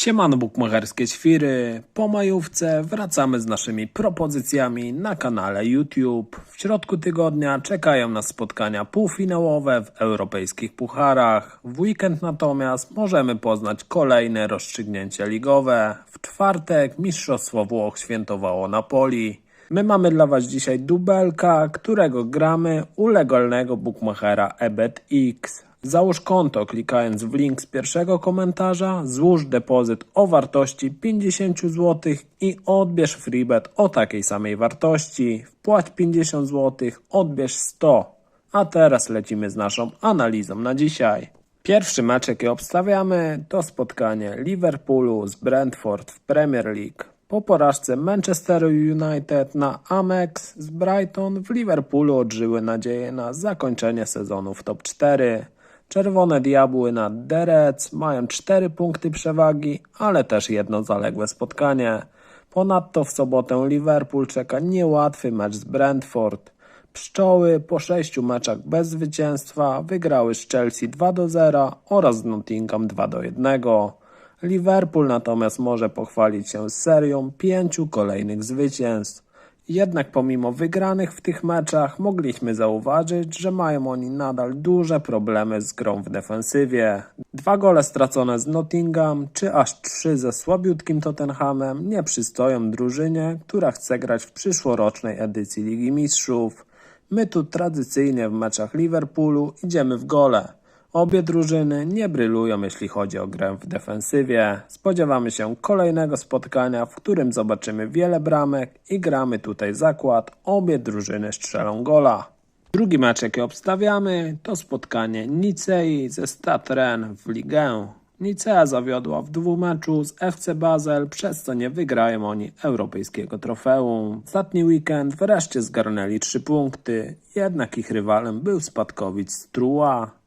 Siemano bukmacherskie świry, po majówce wracamy z naszymi propozycjami na kanale YouTube. W środku tygodnia czekają nas spotkania półfinałowe w europejskich pucharach. W weekend natomiast możemy poznać kolejne rozstrzygnięcia ligowe. W czwartek Mistrzostwo Włoch świętowało Napoli. My mamy dla Was dzisiaj dubelka, którego gramy u legalnego bookmachera EBETX. Załóż konto klikając w link z pierwszego komentarza, złóż depozyt o wartości 50 zł i odbierz freebet o takiej samej wartości. Wpłać 50 zł, odbierz 100. A teraz lecimy z naszą analizą na dzisiaj. Pierwszy mecz, jaki obstawiamy, to spotkanie Liverpoolu z Brentford w Premier League. Po porażce Manchesteru United na Amex z Brighton w Liverpoolu odżyły nadzieje na zakończenie sezonu w top 4. Czerwone Diabły nad The Reds mają 4 punkty przewagi, ale też jedno zaległe spotkanie. Ponadto w sobotę Liverpool czeka niełatwy mecz z Brentford. Pszczoły po 6 meczach bez zwycięstwa wygrały z Chelsea 2 do 0 oraz z Nottingham 2 do 1. Liverpool natomiast może pochwalić się serią pięciu kolejnych zwycięstw. Jednak pomimo wygranych w tych meczach mogliśmy zauważyć, że mają oni nadal duże problemy z grą w defensywie. Dwa gole stracone z Nottingham, czy aż trzy ze słabiutkim Tottenhamem nie przystoją drużynie, która chce grać w przyszłorocznej edycji Ligi Mistrzów. My tu tradycyjnie w meczach Liverpoolu idziemy w gole. Obie drużyny nie brylują, jeśli chodzi o grę w defensywie. Spodziewamy się kolejnego spotkania, w którym zobaczymy wiele bramek i gramy tutaj zakład. Obie drużyny strzelą gola. Drugi mecz, jaki obstawiamy, to spotkanie Nicei ze Stade Rennes w Ligę. Nicea zawiodła w dwumeczu z FC Basel, przez co nie wygrają oni europejskiego trofeum. Ostatni weekend wreszcie zgarnęli trzy punkty, jednak ich rywalem był spadkowiec z Troyes.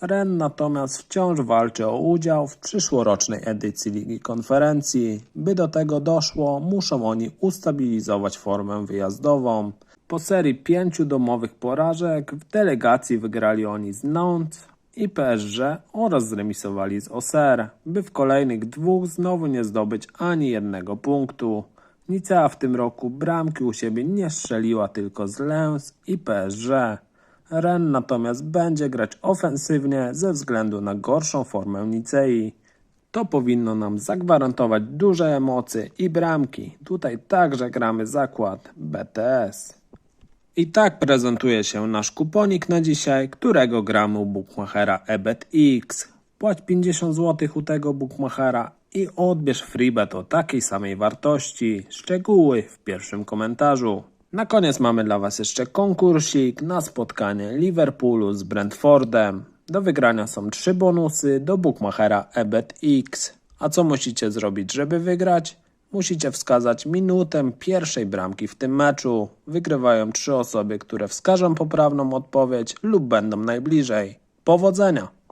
Ren natomiast wciąż walczy o udział w przyszłorocznej edycji Ligi Konferencji. By do tego doszło, muszą oni ustabilizować formę wyjazdową. Po serii pięciu domowych porażek w delegacji wygrali oni z Nantes i PSG oraz zremisowali z Auxerre, by w kolejnych dwóch znowu nie zdobyć ani jednego punktu. Nicea w tym roku bramki u siebie nie strzeliła tylko z Lens i PSG. Ren natomiast będzie grać ofensywnie ze względu na gorszą formę Nicei. To powinno nam zagwarantować duże emocje i bramki. Tutaj także gramy zakład BTS. I tak prezentuje się nasz kuponik na dzisiaj, którego gramy u bookmachera EBETX. Płać 50 zł u tego bookmachera i odbierz freebet o takiej samej wartości. Szczegóły w pierwszym komentarzu. Na koniec mamy dla Was jeszcze konkursik na spotkanie Liverpoolu z Brentfordem. Do wygrania są trzy bonusy do bookmachera EBETX. A co musicie zrobić, żeby wygrać? Musicie wskazać minutę pierwszej bramki w tym meczu. Wygrywają trzy osoby, które wskażą poprawną odpowiedź lub będą najbliżej. Powodzenia!